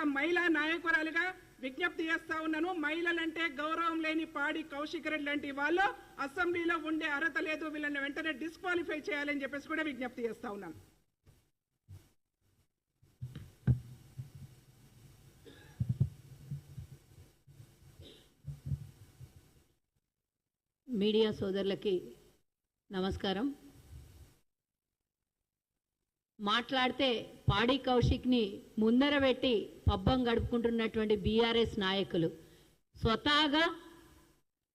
ఒక మహిళా నాయకురాలిగా విజ్ఞప్తి చేస్తా ఉన్నాను. మహిళలంటే గౌరవం లేని పాడి కౌశిక్ రెడ్డి లాంటి వాళ్ళు అసెంబ్లీలో ఉండే అర్హత లేదు. వీళ్ళని వెంటనే డిస్క్వాలిఫై చేయాలని చెప్పేసి కూడా విజ్ఞప్తి చేస్తా ఉన్నాను. మీడియా సోదరులకి నమస్కారం. మాట్లాడితే పాడి కౌశిక్ని ముందర పెట్టి పబ్బం గడుపుకుంటున్నటువంటి బీఆర్ఎస్ నాయకులు. స్వతహాగా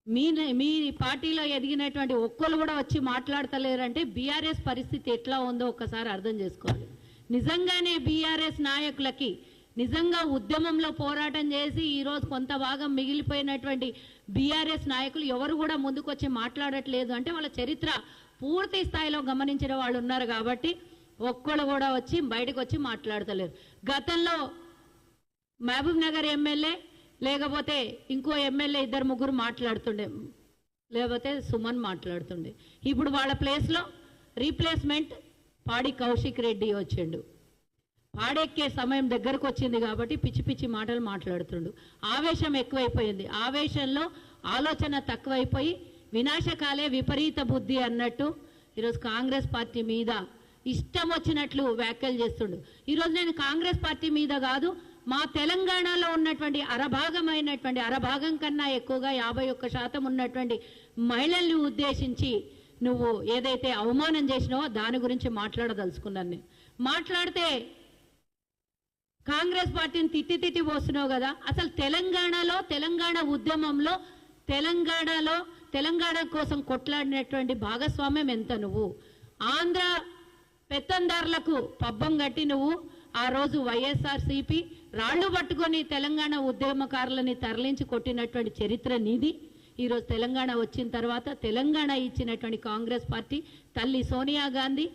మీ మీ పార్టీలో ఎదిగినటువంటి ఒక్కరు కూడా వచ్చి మాట్లాడతలేరంటే బీఆర్ఎస్ పరిస్థితి ఎట్లా ఉందో ఒక్కసారి అర్థం చేసుకోవాలి. నిజంగానే బీఆర్ఎస్ నాయకులకి నిజంగా ఉద్యమంలో పోరాటం చేసి ఈరోజు కొంత భాగం మిగిలిపోయినటువంటి బీఆర్ఎస్ నాయకులు ఎవరు కూడా ముందుకొచ్చి మాట్లాడట్లేదు అంటే వాళ్ళ చరిత్ర పూర్తి స్థాయిలో గమనించిన వాళ్ళు ఉన్నారు కాబట్టి ఒక్కళ్ళు కూడా వచ్చి బయటకు వచ్చి మాట్లాడతలేరు. గతంలో మహబూబ్ నగర్ ఎమ్మెల్యే లేకపోతే ఇంకో ఎమ్మెల్యే ఇద్దరు ముగ్గురు మాట్లాడుతుండే. లేకపోతే సుమన్ మాట్లాడుతుండే. ఇప్పుడు వాళ్ళ ప్లేస్లో రీప్లేస్మెంట్ పాడి కౌశిక్ రెడ్డి వచ్చిండు. పాడెక్కే సమయం దగ్గరకు వచ్చింది కాబట్టి పిచ్చి పిచ్చి మాటలు మాట్లాడుతుండు. ఆవేశం ఎక్కువైపోయింది. ఆవేశంలో ఆలోచన తక్కువైపోయి వినాశకాలే విపరీత బుద్ధి అన్నట్టు ఈరోజు కాంగ్రెస్ పార్టీ మీద ఇష్టం వచ్చినట్లు వ్యాఖ్యలు చేస్తుండు. ఈరోజు నేను కాంగ్రెస్ పార్టీ మీద కాదు మా తెలంగాణలో ఉన్నటువంటి అరభాగమైనటువంటి అరభాగం కన్నా ఎక్కువగా యాభై ఒక్క శాతం ఉన్నటువంటి మహిళల్ని ఉద్దేశించి నువ్వు ఏదైతే అవమానం చేసినావో దాని గురించి మాట్లాడదలుచుకున్నాను నేను. మాట్లాడితే కాంగ్రెస్ పార్టీని తిట్టి తిట్టి పోస్తున్నావు కదా. అసలు తెలంగాణలో తెలంగాణ ఉద్యమంలో తెలంగాణలో తెలంగాణ కోసం కొట్లాడినటువంటి భాగస్వామ్యం ఎంత నువ్వు? ఆంధ్ర పెత్తందారులకు పబ్బం కట్టి నువ్వు ఆ రోజు వైఎస్ఆర్ సిపి రాళ్ళు పట్టుకొని తెలంగాణ ఉద్యమకారులని తరలించి కొట్టినటువంటి చరిత్ర నీది. ఈరోజు తెలంగాణ వచ్చిన తర్వాత తెలంగాణ ఇచ్చినటువంటి కాంగ్రెస్ పార్టీ తల్లి సోనియా గాంధీ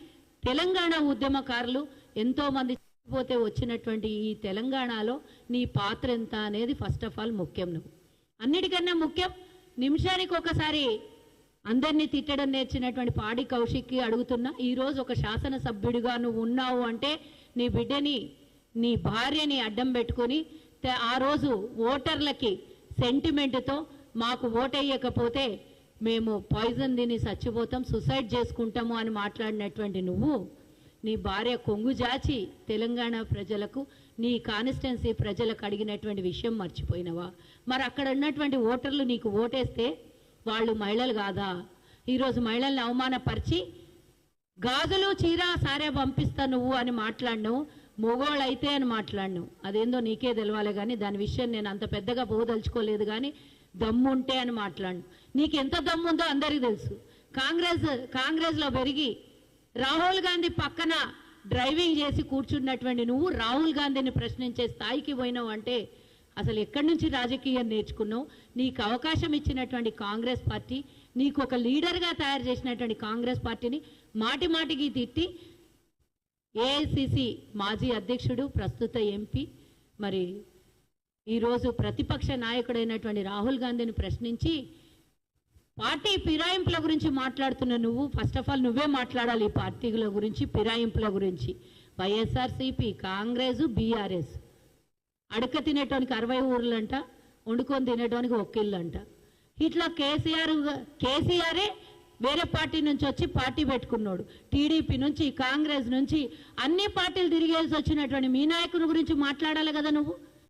తెలంగాణ ఉద్యమకారులు ఎంతో మంది పోతే వచ్చినటువంటి ఈ తెలంగాణలో నీ పాత్ర ఎంత అనేది ఫస్ట్ ఆఫ్ ఆల్ ముఖ్యం నువ్వు. అన్నిటికన్నా ముఖ్యం నిమిషానికి ఒకసారి అందరినీ తిట్టడం నేర్చినటువంటి పాడి కౌశిక్కి అడుగుతున్నా ఈరోజు ఒక శాసనసభ్యుడిగా నువ్వు ఉన్నావు అంటే నీ బిడ్డని నీ భార్యని అడ్డం పెట్టుకొని ఆ రోజు ఓటర్లకి సెంటిమెంట్తో మాకు ఓటేయకపోతే మేము పాయిజన్ తిని చచ్చిపోతాం సుసైడ్ చేసుకుంటాము అని మాట్లాడినటువంటి నువ్వు నీ భార్య కొంగు జాచి తెలంగాణ ప్రజలకు నీ కాన్స్టిట్యున్సీ ప్రజలకు అడిగినటువంటి విషయం మర్చిపోయినవా? మరి అక్కడ ఉన్నటువంటి ఓటర్లు నీకు ఓటేస్తే వాళ్ళు మహిళలు కాదా? ఈరోజు మహిళల్ని అవమానపరిచి గాజులు చీర సారే పంపిస్తా నువ్వు అని మాట్లాడినావు మొగోళ్ళు అయితే అని మాట్లాడినావు అదేందో నీకే తెలవాలి కానీ దాని విషయం నేను అంత పెద్దగా పోదలుచుకోలేదు కానీ దమ్ముంటే అని మాట్లాడు నీకు ఎంత దమ్ముందో అందరికీ తెలుసు. కాంగ్రెస్ కాంగ్రెస్లో పెరిగి రాహుల్ గాంధీ పక్కన డ్రైవింగ్ చేసి కూర్చున్నటువంటి నువ్వు రాహుల్ గాంధీని ప్రశ్నించే స్థాయికి పోయినావు అంటే అసలు ఎక్కడి నుంచి రాజకీయం నేర్చుకున్నావు? నీకు అవకాశం ఇచ్చినటువంటి కాంగ్రెస్ పార్టీ నీకు ఒక లీడర్గా తయారు చేసినటువంటి కాంగ్రెస్ పార్టీని మాటి మాటికి తిట్టి ఏఐసిసి మాజీ అధ్యక్షుడు ప్రస్తుత ఎంపీ మరి ఈరోజు ప్రతిపక్ష నాయకుడైనటువంటి రాహుల్ గాంధీని ప్రశ్నించి పార్టీ ఫిరాయింపుల గురించి మాట్లాడుతున్న నువ్వు ఫస్ట్ ఆఫ్ ఆల్ నువ్వే మాట్లాడాలి ఈ పార్టీల గురించి ఫిరాయింపుల గురించి. YSRCP Congress BRS. అడక తినేటానికి అరవై ఊర్లంట వండుకొని తినేటానికి ఒక్క ఇల్లు అంట ఇట్లా కేసీఆర్ కేసీఆరే వేరే పార్టీ నుంచి వచ్చి పార్టీ పెట్టుకున్నాడు. టీడీపీ నుంచి కాంగ్రెస్ నుంచి అన్ని పార్టీలు తిరిగేసి వచ్చినటువంటి మీ నాయకుని గురించి మాట్లాడాలి కదా నువ్వు?